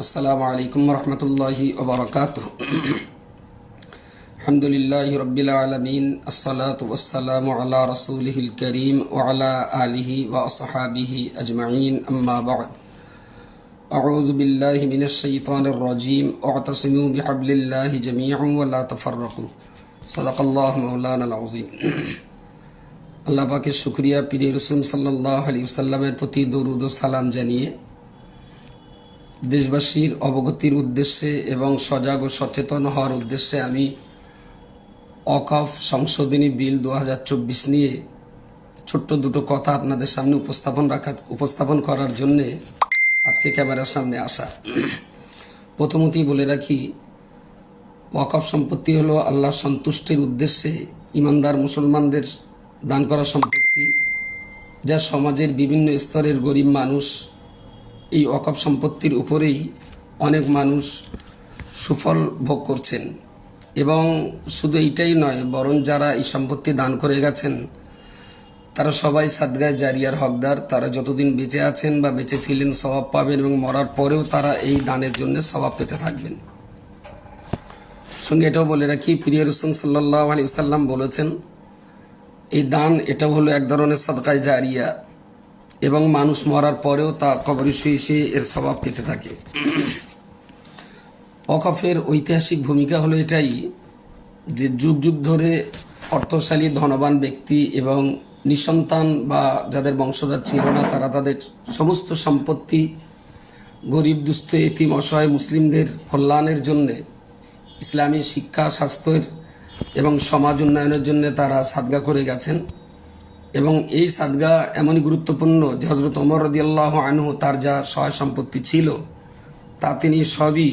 السلام عليكم ورحمة الله وبركاته الحمد لله رب العالمين الصلاة والسلام على رسوله الكريم وعلى آله وأصحابه أجمعين أما بعد أعوذ بالله من الشيطان الرجيم واعتصموا بحبل الله جميعا ولا تفرقوا صدق الله مولانا العظيم আল্লাহ পাকের শুক্রিয়া পীর রসুল সাল্লাহ আলী সাল্লামের প্রতি দরুদ ও সালাম জানিয়ে দেশবাসীর অবগতির উদ্দেশ্যে এবং সজাগ ও সচেতন হওয়ার উদ্দেশ্যে আমি অকফ সংশোধনী বিল দু হাজার চব্বিশ নিয়ে ছোট্ট দুটো কথা আপনাদের সামনে উপস্থাপন রাখা উপস্থাপন করার জন্যে আজকে ক্যামেরার সামনে আসা। প্রথমতই বলে রাখি, ওয়াকফ সম্পত্তি হলো আল্লাহ সন্তুষ্টির উদ্দেশ্যে ইমানদার মুসলমানদের দান করা সম্পত্তি, যা সমাজের বিভিন্ন স্তরের গরিব মানুষ এই অকপ সম্পত্তির উপরেই অনেক মানুষ সুফল ভোগ করছেন। এবং শুধু এইটাই নয়, বরং যারা এই সম্পত্তি দান করে গেছেন, তারা সবাই সাদগায় জারিয়ার হকদার। তারা যতদিন বেঁচে আছেন বা বেঁচে ছিলেন স্বভাব পাবেন এবং মরার পরেও তারা এই দানের জন্য স্বভাব পেতে থাকবেন। সঙ্গে এটাও বলে রাখি, প্রিয় রসুন সাল্লাহ আলী সাল্লাম বলেছেন, এই দান এটা হলো এক ধরনের সাদকায় জারিয়া। এবং মানুষ মরার পরেও তা কবরে শুয়ে শুয়ে এর স্বভাব পেতে থাকে। অকফের ঐতিহাসিক ভূমিকা হলো এটাই যে যুগ যুগ ধরে অর্থশালী, ধনবান ব্যক্তি এবং নিঃসন্তান বা যাদের বংশধর ছিল না, তারা তাদের সমস্ত সম্পত্তি গরিব, দুস্থ, এতিম, অসহায় মুসলিমদের কল্যাণের জন্যে ইসলামী শিক্ষা, স্বাস্থ্যের এবং সমাজ উন্নয়নের জন্য তারা সাদগা করে গেছেন। এবং এই সাদগা এমনই গুরুত্বপূর্ণ যে হজরত অমর রদিয়াল্লাহ আনহু তার যা সহায় সম্পত্তি ছিল, তা তিনি সবই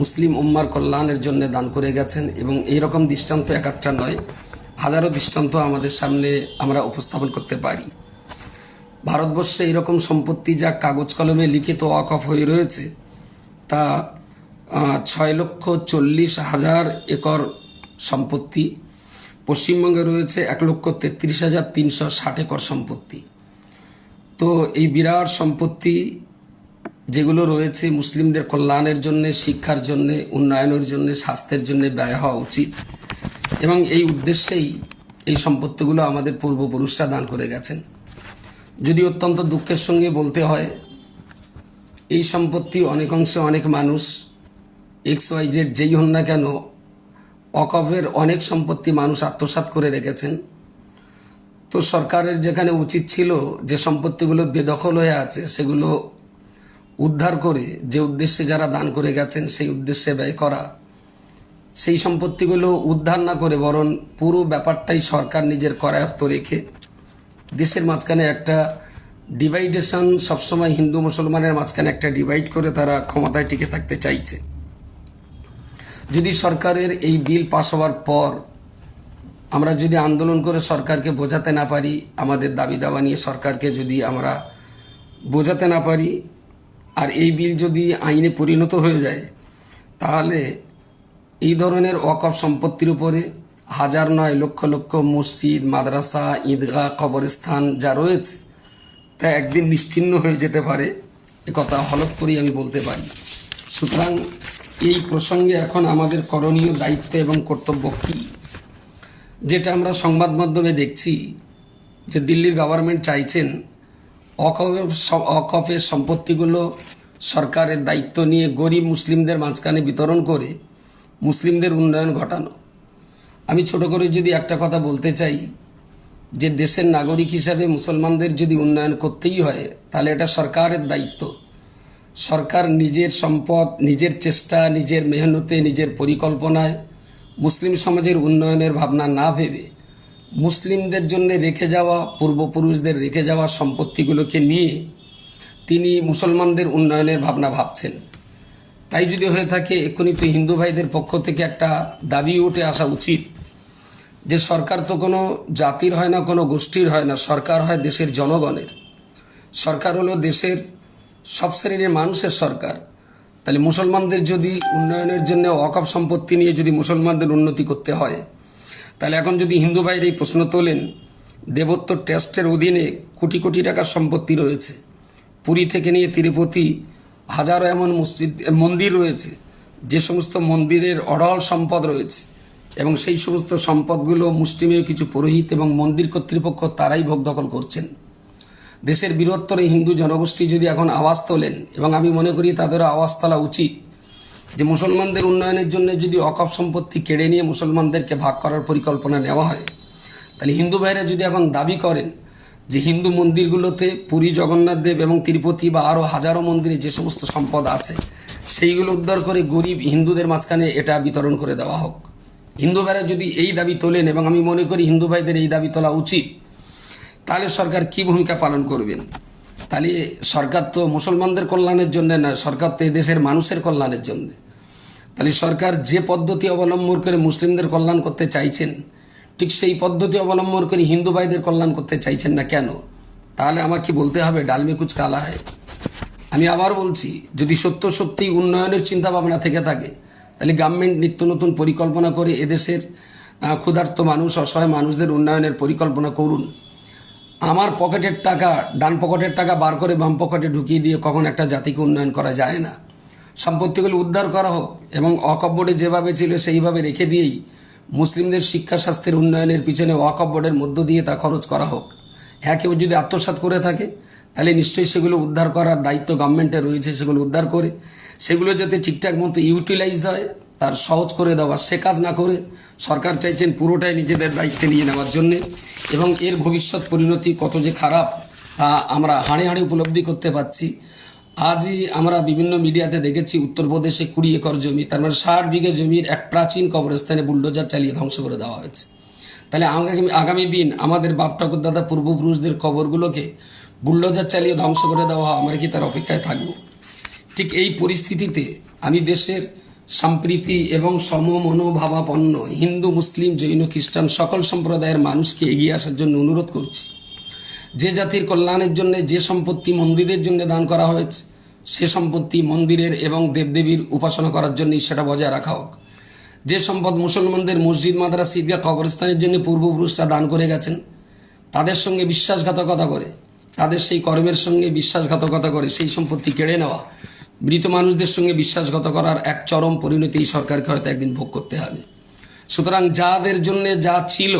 মুসলিম উম্মার কল্যাণের জন্য দান করে গেছেন এবং এই রকম দৃষ্টান্ত এক একটা নয়, হাজারো দৃষ্টান্ত আমাদের সামনে আমরা উপস্থাপন করতে পারি। ভারতবর্ষে এইরকম সম্পত্তি যা কাগজ কলমে লিখিত ওয়াকফ হয়ে রয়েছে, তা ছয় লক্ষ চল্লিশ হাজার একর সম্পত্তি। পশ্চিমবঙ্গে রয়েছে এক লক্ষ তেত্রিশ হাজার তিনশো ষাট একর সম্পত্তি। তো এই বিরাট সম্পত্তি যেগুলো রয়েছে মুসলিমদের কল্যাণের জন্য, শিক্ষার জন্য, উন্নয়নের জন্য, স্বাস্থ্যের জন্য ব্যয় হওয়া উচিত। এবং এই উদ্দেশ্যেই এই সম্পত্তিগুলো আমাদের পূর্বপুরুষরা দান করে গেছেন। যদি অত্যন্ত দুঃখের সঙ্গে বলতে হয়, এই সম্পত্তি অনেক অংশে অনেক মানুষ এক্স ওয়াই জেড যেই হন না কেন অকফের অনেক সম্পত্তি মানুষ আত্মসাৎ করে রেখেছেন। তো সরকারের যেখানে উচিত ছিল যে সম্পত্তিগুলো বেদখল হয়ে আছে, সেগুলো উদ্ধার করে, যে উদ্দেশ্যে যারা দান করে গেছেন, সেই উদ্দেশ্যে ব্যয় করা, সেই সম্পত্তিগুলো উদ্ধার না করে বরং পুরো ব্যাপারটাই সরকার নিজের করায়ত্ত রেখে, দেশের মাঝখানে একটা ডিভাইডেশন সবসময় হিন্দু মুসলমানের মাঝখানে একটা ডিভাইড করে তারা ক্ষমতায় টিকে থাকতে চাইছে। যদি সরকারের এই বিল পাশ হওয়ার পর আমরা যদি আন্দোলন করে সরকারকে বোঝাতে না পারি, আমাদের দাবি দাবা নিয়ে সরকারকে যদি আমরা বোঝাতে না পারি আর এই বিল যদি আইনে পরিণত হয়ে যায়, তাহলে এই ধরনের ওয়াকফ সম্পত্তির উপরে হাজার নয় লক্ষ লক্ষ মসজিদ, মাদ্রাসা, ঈদগাহ, কবরস্থান যা রয়েছে, তা একদিন নিশ্চিহ্ন হয়ে যেতে পারে। কথা হলফ করেই আমি বলতে পারি। সুতরাং এই প্রসঙ্গে এখন আমাদের করণীয় দায়িত্ব এবং কর্তব্য কী? যেটা আমরা সংবাদ মাধ্যমে দেখছি যে দিল্লির গভর্নমেন্ট চাইছেন অকফের সম্পত্তিগুলো সরকারের দায়িত্ব নিয়ে গরিব মুসলিমদের মাঝখানে বিতরণ করে মুসলিমদের উন্নয়ন ঘটানো। আমি ছোট করে যদি একটা কথা বলতে চাই, যে দেশের নাগরিক হিসাবে মুসলমানদের যদি উন্নয়ন করতেই হয়, তাহলে এটা সরকারের দায়িত্ব। সরকার নিজের সম্পদ, নিজের চেষ্টা, নিজের মেহনতে, নিজের পরিকল্পনায় মুসলিম সমাজের উন্নয়নের ভাবনা না ভেবে মুসলিমদের জন্য রেখে যাওয়া, পূর্বপুরুষদের রেখে যাওয়া সম্পত্তিগুলোকে নিয়ে তিনি মুসলমানদের উন্নয়নের ভাবনা ভাবছেন। তাই যদি হয়ে থাকে, এক্ষুনি তো হিন্দু ভাইদের পক্ষ থেকে একটা দাবি উঠে আসা উচিত যে সরকার তো কোনো জাতির হয় না, কোনো গোষ্ঠীর হয় না, সরকার হয় দেশের জনগণের। সরকার হলো দেশের সব শ্রেণির মানুষের সরকার। তাহলে মুসলমানদের যদি উন্নয়নের জন্য অকপ সম্পত্তি নিয়ে যদি মুসলমানদের উন্নতি করতে হয়, তাহলে এখন যদি হিন্দু ভাইয়ের এই প্রশ্ন তোলেন দেবত্ব ট্রাস্টের অধীনে কোটি কোটি টাকার সম্পত্তি রয়েছে। পুরী থেকে নিয়ে তিরুপতি হাজারো এমন মসজিদ, মন্দির রয়েছে, যে সমস্ত মন্দিরের অড়ল সম্পদ রয়েছে। এবং সেই সমস্ত সম্পদগুলো মুসলিমীয় কিছু পুরোহিত এবং মন্দির কর্তৃপক্ষ তারাই ভোগ দখল করছেন। দেশের বৃহত্তর হিন্দু জনগোষ্ঠী যদি এখন আওয়াজ তোলেন, এবং আমি মনে করি তাদেরও আওয়াজ তোলা উচিত, যে মুসলমানদের উন্নয়নের জন্য যদি অকপ সম্পত্তি কেড়ে নিয়ে মুসলমানদেরকে ভাগ করার পরিকল্পনা নেওয়া হয়, তাহলে হিন্দু ভাইরা যদি এখন দাবি করেন যে হিন্দু মন্দিরগুলোতে পুরী জগন্নাথ দেব এবং তিরুপতি বা আরও হাজারো মন্দিরে যে সমস্ত সম্পদ আছে, সেইগুলো উদ্ধার করে গরিব হিন্দুদের মাঝখানে এটা বিতরণ করে দেওয়া হোক। হিন্দু ভাইরা যদি এই দাবি তোলেন, এবং আমি মনে করি হিন্দু ভাইদের এই দাবি তোলা উচিত তাহলে সরকার কি ভূমিকা পালন করবেন? তাহলে সরকার তো মুসলমানদের কল্যাণের জন্য না সরকার তো দেশের মানুষের কল্যাণের জন্য। তাহলে সরকার যে পদ্ধতি অবলম্বন করে মুসলিমদের কল্যাণ করতে চাইছেন, ঠিক সেই পদ্ধতি অবলম্বন করে হিন্দু ভাইদের কল্যাণ করতে চাইছেন না কেন? তাহলে আমার কি বলতে হবে? ডালমে কুচ কালা হয় আমি আবার বলছি, যদি সত্য সত্যি উন্নয়নের চিন্তা ভাবনা থেকে থাকে, তাহলে গভর্নমেন্ট নিত্য নতুন পরিকল্পনা করে এদেশের ক্ষুধার্ত মানুষ, অসহায় মানুষদের উন্নয়নের পরিকল্পনা করুন। আমার পকেটের টাকা, ডান পকেটের টাকা বার করে বাম পকেটে ঢুকিয়ে দিয়ে কখন একটা জাতিকে উন্নয়ন করা যায় না। সম্পত্তিগুলো উদ্ধার করা হোক এবং অকব্বরে যেভাবে ছিল সেইভাবে রেখে দিয়েই মুসলিমদের শিক্ষা স্বাস্থ্যের উন্নয়নের পিছনে অকব্বরের মধ্য দিয়ে তা খরচ করা হোক। হ্যাঁ কেউ যদি আত্মসাৎ করে থাকে, তাহলে নিশ্চয়ই সেগুলো উদ্ধার করার দায়িত্ব গভর্নমেন্টের রয়েছে, সেগুলো উদ্ধার করে। সেগুলো যাতে ঠিকঠাক মতো ইউটিলাইজ হয় তার সহজ করে দেওয়া, সে কাজ না করে সরকার চাইছেন পুরোটাই নিজেদের দায়িত্বে নিয়ে নেওয়ার জন্যে। এবং এর ভবিষ্যৎ পরিণতি কত যে খারাপ তা আমরা হাড়ে হাড়ে উপলব্ধি করতে পারছি। আজই আমরা বিভিন্ন মিডিয়াতে দেখেছি উত্তরপ্রদেশে কুড়ি একর জমি, তার মানে ষাট বিঘে জমির এক প্রাচীন কবরস্থানে বুলডোজার চালিয়ে ধ্বংস করে দেওয়া হয়েছে। তাহলে আগামী দিন আমাদের বাপ ঠাকুর দাদা পূর্বপুরুষদের কবরগুলোকে বুলডোজার চালিয়ে ধ্বংস করে দেওয়া, আমরা কি তার অপেক্ষায় থাকব? ঠিক এই পরিস্থিতিতে আমি দেশের সম্প্রীতি এবং সমমনোভাবাপন্ন হিন্দু, মুসলিম, জৈন, খ্রিস্টান সকল সম্প্রদায়ের মানুষকে এগিয়ে আসার জন্য অনুরোধ করছি। যে জাতির কল্যাণের জন্য, যে সম্পত্তি মন্দিরের জন্য দান করা হয়েছে, সে সম্পত্তি মন্দিরের এবং দেবদেবীর উপাসনা করার জন্যই সেটা বজায় রাখা হোক। যে সম্পদ মুসলমানদের মসজিদ, মাদ্রাসা, ঈদগাহ, কবরস্থানের জন্য পূর্বপুরুষরা দান করে গেছেন, তাদের সঙ্গে বিশ্বাসঘাতকতা করে, তাদের সেই কর্মের সঙ্গে বিশ্বাসঘাতকতা করে সেই সম্পত্তি কেড়ে নেওয়া মৃত মানুষদের সঙ্গে বিশ্বাসগত করার এক চরম পরিণতি এই সরকারকে হয়তো একদিন ভোগ করতে হবে। সুতরাং যাদের জন্য যা ছিল,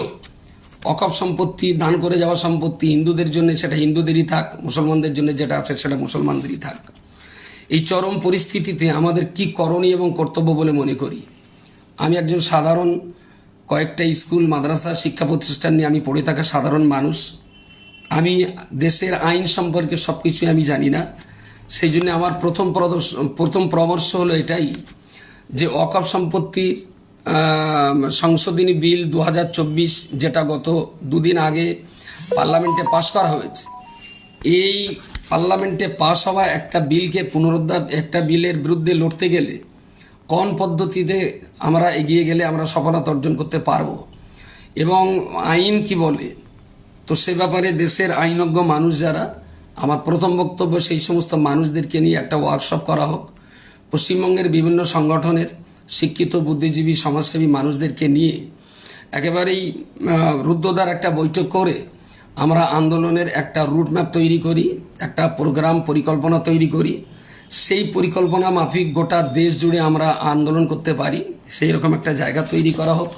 অকপ সম্পত্তি, দান করে যাওয়া সম্পত্তি, হিন্দুদের জন্য সেটা হিন্দুদেরই থাক, মুসলমানদের জন্য যেটা আছে সেটা মুসলমানদেরই থাক। এই চরম পরিস্থিতিতে আমাদের কি করণীয় এবং কর্তব্য বলে মনে করি? আমি একজন সাধারণ, কয়েকটা স্কুল, মাদ্রাসা, শিক্ষা প্রতিষ্ঠান নিয়ে আমি পড়ে থাকা সাধারণ মানুষ। আমি দেশের আইন সম্পর্কে সব কিছুই আমি জানি না। সেই জন্য আমার প্রথম প্রথম পরামর্শ হলো এটাই যে অকপ সম্পত্তির সংশোধনী বিল দু হাজার চব্বিশ যেটা গত দুদিন আগে পার্লামেন্টে পাশ করা হয়েছে। এই পার্লামেন্টে পাশ হওয়া একটা বিলকে পুনরুদ্ধার, একটা বিলের বিরুদ্ধে লড়তে গেলে কোন পদ্ধতিতে আমরা এগিয়ে গেলে আমরা সফলতা অর্জন করতে পারব? এবং আইন কি বলে? তো সে ব্যাপারে দেশের আইনজ্ঞ মানুষ যারা আমার প্রথম বক্তব্য সেই সমস্ত মানুষদেরকে নিয়ে একটা ওয়ার্কশপ করা হোক। পশ্চিমবঙ্গের বিভিন্ন সংগঠনের শিক্ষিত বুদ্ধিজীবী সমাজসেবী মানুষদেরকে নিয়ে একেবারেই আহ, রুদ্ধদ্বার একটা বৈঠক করে আমরা আন্দোলনের একটা রুটম্যাপ তৈরি করি একটা প্রোগ্রাম পরিকল্পনা তৈরি করি। সেই পরিকল্পনা মাফিক গোটা দেশ জুড়ে আমরা আন্দোলন করতে পারি। সেই রকম একটা জায়গা তৈরি করা হোক।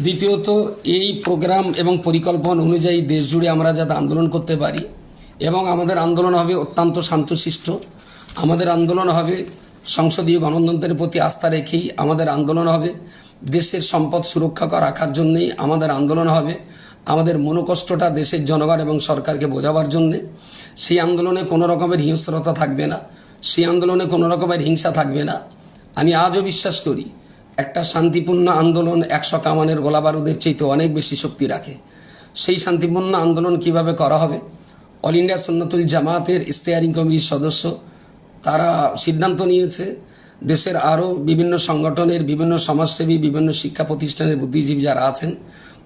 দ্বিতীয়ত এই প্রোগ্রাম এবং পরিকল্পনা অনুযায়ী দেশ জুড়ে আমরা যাতে আন্দোলন করতে পারি এবং আমাদের আন্দোলন হবে অত্যন্ত শান্তশিষ্ট। আমাদের আন্দোলন হবে সংসদীয় গণতন্ত্রের প্রতি আস্থা রেখেই আমাদের আন্দোলন হবে। দেশের সম্পদ সুরক্ষা করা রাখার জন্যেই আমাদের আন্দোলন হবে। আমাদের মনোকষ্টটা দেশের জনগণ এবং সরকারকে বোঝাবার জন্যে। সেই আন্দোলনে কোনো রকমের হিংস্রতা থাকবে না। সেই আন্দোলনে কোনো রকমের হিংসা থাকবে না। আমি আজও বিশ্বাস করি, একটা শান্তিপূর্ণ আন্দোলন একশো কামানের গোলা বারুদের চাইতে অনেক বেশি শক্তি রাখে। সেই শান্তিপূর্ণ আন্দোলন কীভাবে করা হবে? অল ইন্ডিয়া সুন্নতুল জামাতের স্টেয়ারিং কমিটির সদস্য। তারা সিদ্ধান্ত নিয়েছে দেশের আরও বিভিন্ন সংগঠনের, বিভিন্ন সমাজসেবী, বিভিন্ন শিক্ষা প্রতিষ্ঠানের বুদ্ধিজীবী যারা আছেন,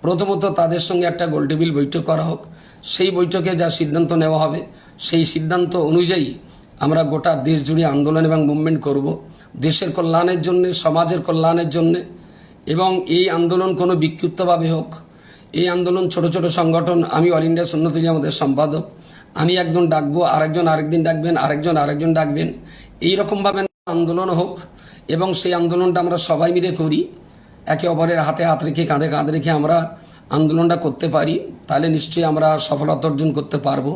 প্রথমত তাদের সঙ্গে একটা গোলটেবিল বৈঠক করা হোক। সেই বৈঠকে যা সিদ্ধান্ত নেওয়া হবে, সেই সিদ্ধান্ত অনুযায়ী আমরা গোটা দেশ জুড়ে আন্দোলন এবং মুভমেন্ট করব। দেশের কল্যাণের জন্যে, সমাজের কল্যাণের জন্যে এবং এই আন্দোলন কোনো বিক্ষিপ্তভাবে হোক। এই আন্দোলন ছোট ছোট সংগঠন, আমি অল ইন্ডিয়া সুন্নতুল আমাদের সম্পাদক। আমি একজন ডাকবো, আরেকজন আরেকদিন ডাকবেন, আরেকজন আরেকজন ডাকবেন। এইরকমভাবে আন্দোলন হোক এবং সেই আন্দোলনটা আমরা সবাই মিলে করি। একে অপরের হাতে হাত রেখে, কাঁধে কাঁধ রেখে আমরা আন্দোলনটা করতে পারি, তাহলে নিশ্চয়ই আমরা সফলতা অর্জন করতে পারব।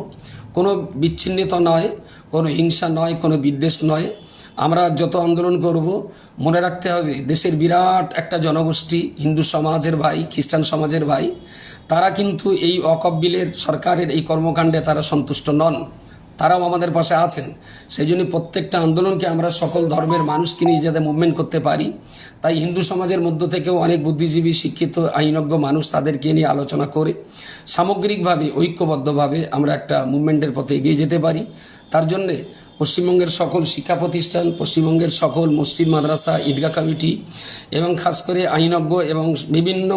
কোনো বিচ্ছিন্নতা নয়, কোনো হিংসা নয়, কোনো বিদ্বেষ নয়। আমরা যত আন্দোলন করব, মনে রাখতে হবে, দেশের বিরাট একটা জনগোষ্ঠী, হিন্দু সমাজের ভাই, খ্রিস্টান সমাজের ভাই তারা কিন্তু এই অকব্বিলের সরকারের এই কর্মকাণ্ডে তারা সন্তুষ্ট নন। তারাও আমাদের পাশে আছেন। সেই জন্য প্রত্যেকটা আন্দোলনকে আমরা সকল ধর্মের মানুষকে নিয়ে যাতে মুভমেন্ট করতে পারি। তাই হিন্দু সমাজের মধ্য থেকেও অনেক বুদ্ধিজীবী, শিক্ষিত, আইনজ্ঞ মানুষ তাদেরকে নিয়ে আলোচনা করে সামগ্রিকভাবে, ঐক্যবদ্ধভাবে আমরা একটা মুভমেন্টের পথে এগিয়ে যেতে পারি। তার জন্যে পশ্চিমবঙ্গের সকল শিক্ষা প্রতিষ্ঠান, পশ্চিমবঙ্গের সকল মসজিদ, মাদ্রাসা, ঈদগাহ কমিটি এবং খাস করে আইনজ্ঞ এবং বিভিন্ন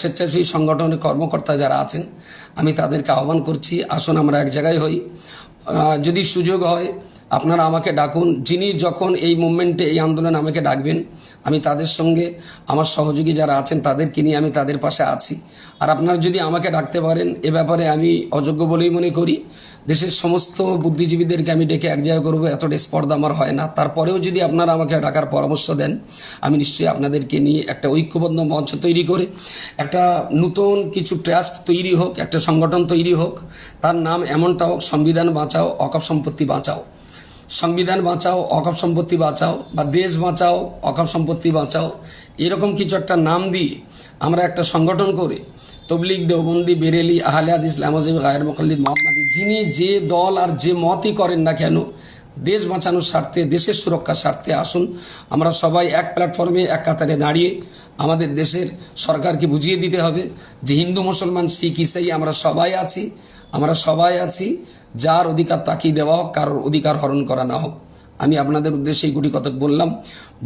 স্বেচ্ছাসেবী সংগঠনের কর্মকর্তা যারা আছেন, আমি তাদেরকে আহ্বান করছি, আসুন আমরা এক জায়গায় হই। যদি সুযোগ হয়, আপনারা আমাকে ডাকুন। যিনি যখন এই মুভমেন্টে এই আন্দোলনে আমাকে ডাকবেন আমি তাদের সঙ্গে, আমার সহযোগী যারা আছেন তাদেরকে নিয়ে আমি তাদের পাশে আছি। আর আপনারা যদি আমাকে ডাকতে পারেন, এ ব্যাপারে আমি অযোগ্য বলেই মনে করি। দেশের সমস্ত বুদ্ধিজীবীদেরকে আমি ডেকে এক জায়গায় করব, এতটা স্পর্ধা আমার হয় না। তারপরেও যদি আপনারা আমাকে ডাকার পরামর্শ দেন, আমি নিশ্চয়ই আপনাদেরকে নিয়ে একটা ঐক্যবদ্ধ মঞ্চ তৈরি করে, একটা নতুন কিছু ট্রাস্ট তৈরি হোক, একটা সংগঠন তৈরি হোক, তার নাম এমনটা হোক, সংবিধান বাঁচাও, অকপ সম্পত্তি বাঁচাও। সংবিধান বাঁচাও, অকপ সম্পত্তি বাঁচাও বা দেশ বাঁচাও, অকপ সম্পত্তি বাঁচাও, এরকম কিছু একটা নাম দিয়ে আমরা একটা সংগঠন করে তবলিগ, দেওবন্দি, বেরেলি, আহলে হাদিস লামাজিব গায়ের মোকাল্লিদ মোহাম্মদী, যিনি যে দল আর যে মতই করেন না কেন, দেশ বাঁচানোর স্বার্থে, দেশের সুরক্ষার স্বার্থে আসুন। আমরা সবাই এক প্ল্যাটফর্মে এক কাতারে দাঁড়িয়ে আমাদের দেশের সরকারকে বুঝিয়ে দিতে হবে যে হিন্দু, মুসলমান, শিখ, ইসাই আমরা সবাই আছি, আমরা সবাই আছি। যার অধিকার তাকেই দেওয়া হোক, কারোর অধিকার হরণ করা না হোক। আমি আপনাদের উদ্দেশ্যে এই গুটি কতক বললাম।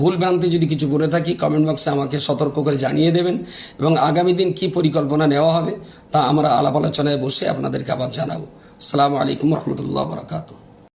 ভুল ভ্রান্তি যদি কিছু বলে থাকি কমেন্ট বক্সে আমাকে সতর্ক করে জানিয়ে দেবেন এবং আগামী দিন কি পরিকল্পনা নেওয়া হবে তা আমরা আলাপ আলোচনায় বসে আপনাদেরকে আবার জানাব। আসসালামু আলাইকুম রহমতুল্লাহ বরাকাতু